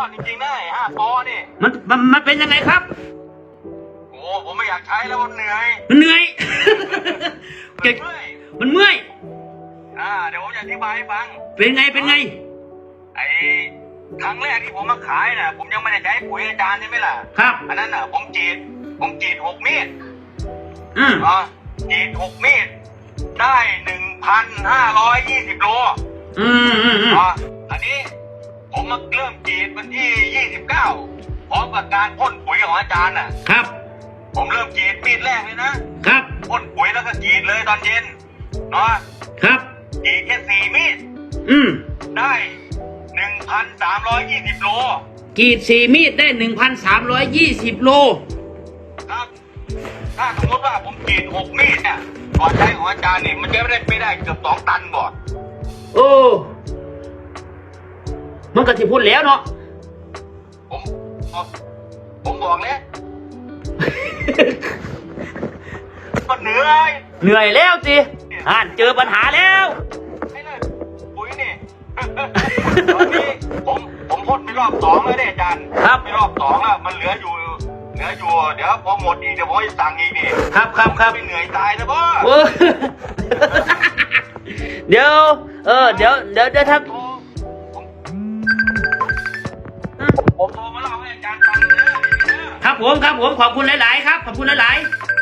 อดจริงๆนะไอ้ห้าปอนี่มันมันมันเป็นยังไงครับ โอ้ผมไม่อยากใช้แล้วมันเหนื่อยมันเหนื่อยมันเก่งเมื่อยมันเมื่อยอ่าเดี๋ยวผมจะอธิบายให้ฟัง เป็นไงเป็นไง ไอ้ครั้งแรกที่ผมมาขายน่ะ ผมยังไม่ได้ใช้ปุ๋ยอาจารย์ใช่ไหมล่ะครับ อันนั้นน่ะ ผมจีดผมจีดหกมีดอืมอะจีดหกมีดได้หนึ่งพันห้าร้อยยี่สิบโลอืมอืมอืมอะอันนี้ผ มมาเริ่มจีดวันที่ยี่สิบเก้าพร้อมกับการพ่นปุ๋ยของอาจารย์น่ะ ครับ ผมเริ่มจีดมีดแรกเลยนะครับ พ่นปุ๋ยแล้วก็จีดเลยตอนเย็นเนาะครับจีดแค่สี่มีดอืมได้หนึ่งพันสามร้อยยี่สิบโลกรีดสี่มีดได้หนึ่งพันสามร้อยยี่สิบโล ครับ ถ้าสมมติว่าผมจีดหกมีดเนี่ยก่อนใช้ของอาจารย์นี่มันจะไม่ได้ไม่ได้เกือบสองตันบ่โมันก็ที่พูดแล้วเนาะผมผมบอกแล้วก็เหนื่อยเหนื่อยแล้วสิอ่านเจอปัญหาแล้วไอ้นั่นปุ๋ยนี่ตอนนี้ผมผมพ่นไปรอบสองแล้วเนี่ยอาจารย์ครับไปรอบสองแล้วมันเหลืออยู่เหลืออยู่เดี๋ยวพอหมดอีกเดี๋ยวผมจะสั่งอีกนี่ครับครับครับไม่เหนื่อยตายนะพ่อโอ้เดี๋ยว เออ เดี๋ยวเดี๋ยวเดี๋ยวถ้า ครับผมครับผมขอบคุณหลาย ๆ ครับ ขอบคุณหลาย ๆ